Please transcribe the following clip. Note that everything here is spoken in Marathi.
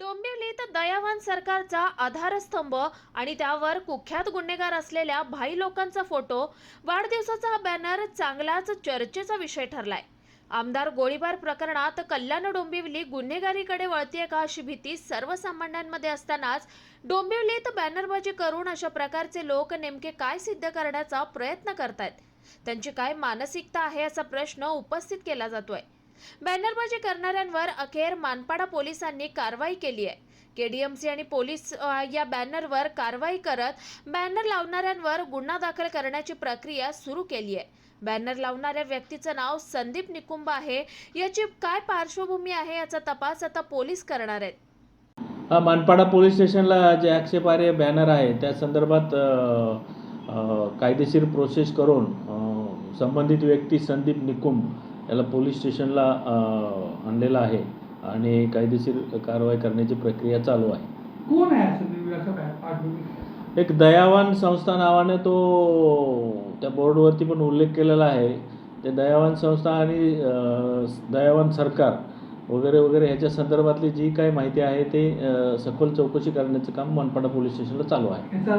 डोंबिवलीत दयावान सरकारचा आधारस्तंभ आणि त्यावर कुख्यात गुन्हेगार असलेल्या भाई लोकांचा फोटो वाढदिवसाचा हा बॅनर चांगलाच चर्चेचा विषय ठरलाय. आमदार गोळीबार प्रकरणात कल्याण डोंबिवली गुन्हेगारीकडे वळतीये का अशी भीती सर्वसामान्यांमध्ये असतानाच डोंबिवलीत बॅनरबाजी करून अशा प्रकारचे लोक नेमके काय सिद्ध करण्याचा प्रयत्न करतायत? त्यांची काय मानसिकता आहे असा प्रश्न उपस्थित केला जातोय. बॅनरबाजी करणाऱ्यांवर अखेर मानपाडा पोलिसांनी कारवाई केली आहे. केडीएमसी आणि पोलीस या बॅनरवर कारवाई करत बॅनर लावणाऱ्यांवर गुन्हा दाखल करण्याची प्रक्रिया सुरू केली आहे. बॅनर लावणाऱ्या व्यक्तीचं नाव संदीप निकुंब आहे. याची काय पार्श्वभूमी आहे याचा तपास आता पोलीस करणार आहेत. हा मानपाडा पोलीस स्टेशनला जे आक्षेपार्ह बॅनर आहे त्या संदर्भात कायदेशीर प्रोसेस करून संबंधित व्यक्ती संदीप निकुंब याला पोलीस स्टेशनला आणलेला आहे आणि कायदेशीर कारवाई करण्याची प्रक्रिया चालू आहे. कोण आहे असं काय एक दयावान संस्था नावाने तो त्या बोर्डवरती पण उल्लेख केलेला आहे. ते दयावान संस्था आणि अ, दयावान सरकार वगैरे वगैरे ह्याच्या संदर्भातली जी काही माहिती आहे ते अ, सखोल चौकशी करण्याचं काम मनपाडा पोलीस स्टेशनला चालू आहे. याचा